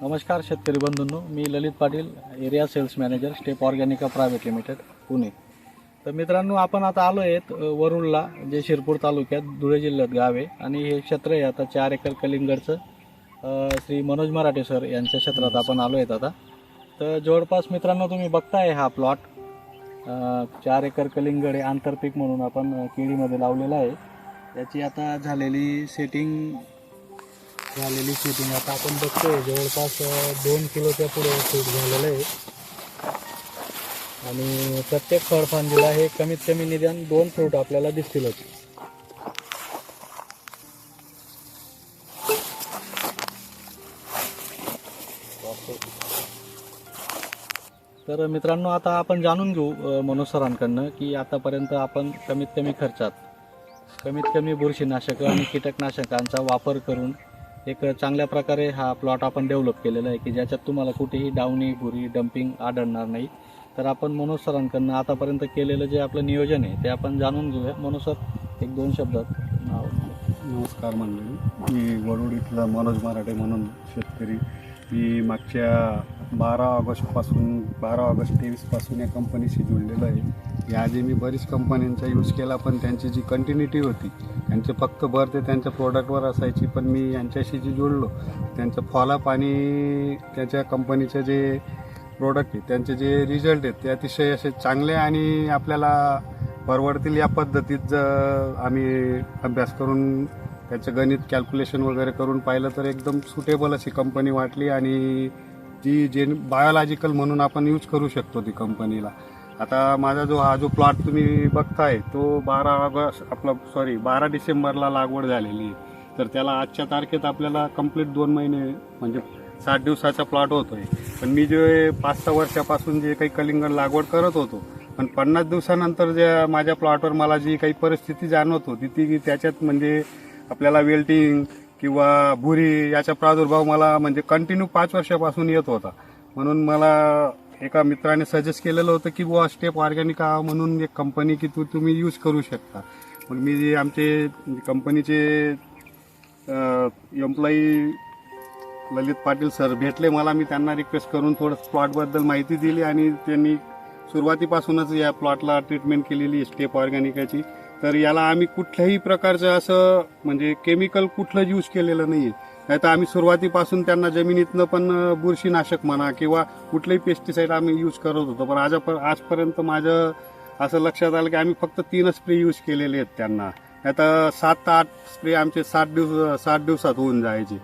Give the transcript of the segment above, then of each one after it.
नमस्कार शेतकरी बंधूंनो मी Lalit Patil area sales manager Step Organica private limited Pune. तर मित्रांनो आपण आता आलो आहेत अ, वरुडला जे शिरपूर तालुक्यात धुळे जिल्ह्यात गाव आहे. आणि हे क्षेत्र आहे आता चार एकर कलिंगडचं. श्री मनोज मराठे सर यांच्या क्षेत्रात आपण आलो आहेत आता. तर जवळपास मित्रांनो तुम्ही बघताय हा प्लॉट. चार एकर कलिंगड हे आंतरपीक म्हणून आपण केळीमध्ये लावलेला आहे. याची आता झालेली सेटिंग झालेली शूटिंग आता आपण बघतोय जवळपास दोन किलोच्या पुढे शूट झालेलं आहे. आणि प्रत्येक फळफांदीला हे कमीत कमी निदान दोन फ्रूट आपल्याला दिसतीलच तर मित्रांनो आता आपण जाणून घेऊ मनोज सरांकडनं की आतापर्यंत आपण कमीत कमी खर्चात कमीत कमी बुरशीनाशकं आणि कीटकनाशकांचा वापर करून एक चांगल्या प्रकारे हा प्लॉट आपण डेव्हलप केलेला आहे की ज्याच्यात तुम्हाला कुठेही डावणी भुरी डम्पिंग आढळणार नाही. तर आपण मनोज सरांकडनं आतापर्यंत केलेलं जे आपलं नियोजन आहे ते आपण जाणून घेऊया. मनोज सर एक दोन शब्दात नाव. नमस्कार मंडळी. मी वरुड इथला मनोज मराठे म्हणून शेतकरी. मी मागच्या बारा ऑगस्टपासून बारा ऑगस्ट तेवीसपासून या कंपनीशी जुळलेलो आहे. याआधी मी बरीच कंपन्यांचा यूज केला पण त्यांची जी कंटिन्युटी होती त्यांचे फक्त भर ते त्यांच्या प्रोडक्टवर असायची पण मी यांच्याशी जी जुळलो त्यांचं फॉलअप आणि त्याच्या कंपनीचे जे प्रोडक्ट आहे त्यांचे जे रिझल्ट आहेत ते अतिशय असे चांगले आणि आपल्याला परवडतील या पद्धतीत जर आम्ही अभ्यास करून त्याचं गणित कॅल्क्युलेशन वगैरे करून पाहिलं तर एकदम सुटेबल अशी कंपनी वाटली आणि ती जे बायोलॉजिकल म्हणून आपण यूज करू शकतो ती कंपनीला आता माझा जो हा जो प्लॉट तुम्ही बघताय तो बारा ऑगस्ट आपला सॉरी बारा डिसेंबरला लागवड झालेली आहे. तर त्याला आजच्या तारखेत आपल्याला कंप्लीट दोन महिने म्हणजे सात दिवसाचा प्लॉट होतोय. पण मी जे पाच सहा वर्षापासून जे काही कलिंगड लागवड करत होतो पण पन्नास दिवसानंतर ज्या माझ्या प्लॉटवर मला जी काही परिस्थिती जाणवत होती ती त्याच्यात म्हणजे आपल्याला वेल्टिंग किंवा भुरी याचा प्रादुर्भाव मला म्हणजे कंटिन्यू पाच वर्षापासून येत होता. म्हणून मला एका मित्राने सजेस्ट केलेलं होतं की बुवा स्टेप ऑर्गॅनिक म्हणून एक कंपनी की तू तुम्ही यूज करू शकता. मग मी जे आमचे कंपनीचे एम्प्लॉई ललित पाटील सर भेटले मला मी त्यांना रिक्वेस्ट करून थोडं प्लॉटबद्दल माहिती दिली आणि त्यांनी सुरुवातीपासूनच या प्लॉटला ट्रीटमेंट केलेली स्टेप ऑर्गॅनिकाची तर याला आम्ही कुठल्याही प्रकारचं असं म्हणजे केमिकल कुठलं यूज केलेलं नाही आहे नाही तर आम्ही सुरुवातीपासून त्यांना जमिनीतनं पण बुरशीनाशक म्हणा किंवा कुठलंही पेस्टिसाईड आम्ही यूज करत होतो. पण आज आजपर्यंत माझं असं लक्षात आलं की आम्ही फक्त तीनच स्प्रे यूज केलेले आहेत त्यांना. आता सात आठ स्प्रे आमचे सात दिवस सात दिवसात होऊन जायचे.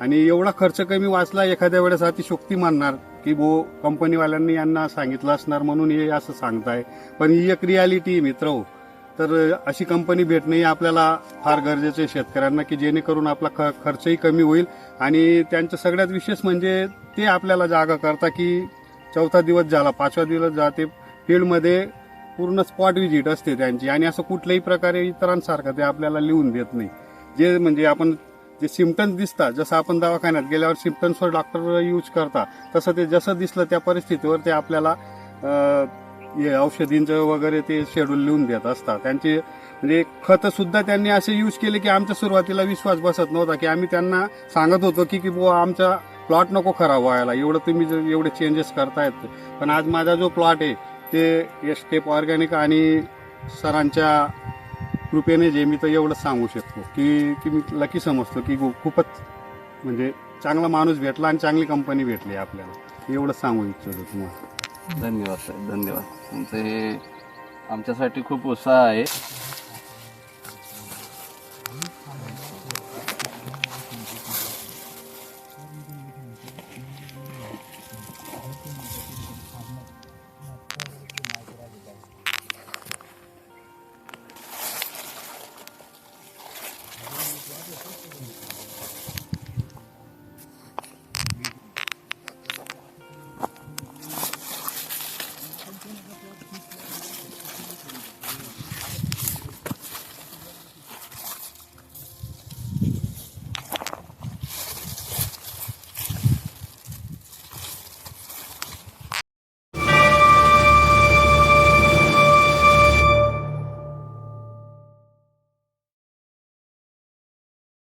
आणि एवढा खर्च कमी वाचला एखाद्या वेळेस अतिशोक्ती मानणार की बो कंपनीवाल्यांनी यांना सांगितलं असणार म्हणून हे असं सांगताय. पण ही एक रियालिटी मित्र हो. तर अशी कंपनी भेटणे हे आपल्याला फार गरजेचं आहे शेतकऱ्यांना की जेणेकरून आपला ख खर्चही कमी होईल. आणि त्यांचं सगळ्यात विशेष म्हणजे ते आपल्याला जागा करता की चौथा दिवस झाला पाचवा दिवस जाते. फील्डमध्ये पूर्ण स्पॉट व्हिजिट असते त्यांची. आणि असं कुठल्याही प्रकारे इतरांसारखं ते आपल्याला लिहून देत नाही. जे म्हणजे आपण जे सिमटम्स दिसतात जसं आपण दवाखान्यात गेल्यावर सिमटम्सवर डॉक्टर यूज करता तसं ते जसं दिसलं त्या परिस्थितीवर ते आपल्याला औषधींचं वगैरे ते शेड्यूल लिहून देत असतात. त्यांचे म्हणजे खत सुद्धा त्यांनी असे यूज केले की आमच्या सुरुवातीला विश्वास बसत नव्हता की आम्ही त्यांना सांगत होतो की की बुवा आमचा प्लॉट नको खराब व्हायला. एवढं तुम्ही जर एवढे चेंजेस करतायत. पण आज माझा जो प्लॉट आहे ते स्टेप ऑर्गॅनिक आणि सरांच्या कृपेने जे मी तर एवढंच सांगू शकतो. की की मी लकी समजतो की खूपच म्हणजे चांगला माणूस भेटला आणि चांगली कंपनी भेटली आपल्याला. एवढंच सांगू इच्छितो तुम्हाला. धन्यवाद साहेब धन्यवाद. तुमचं हे आमच्यासाठी खूप उत्साह आहे.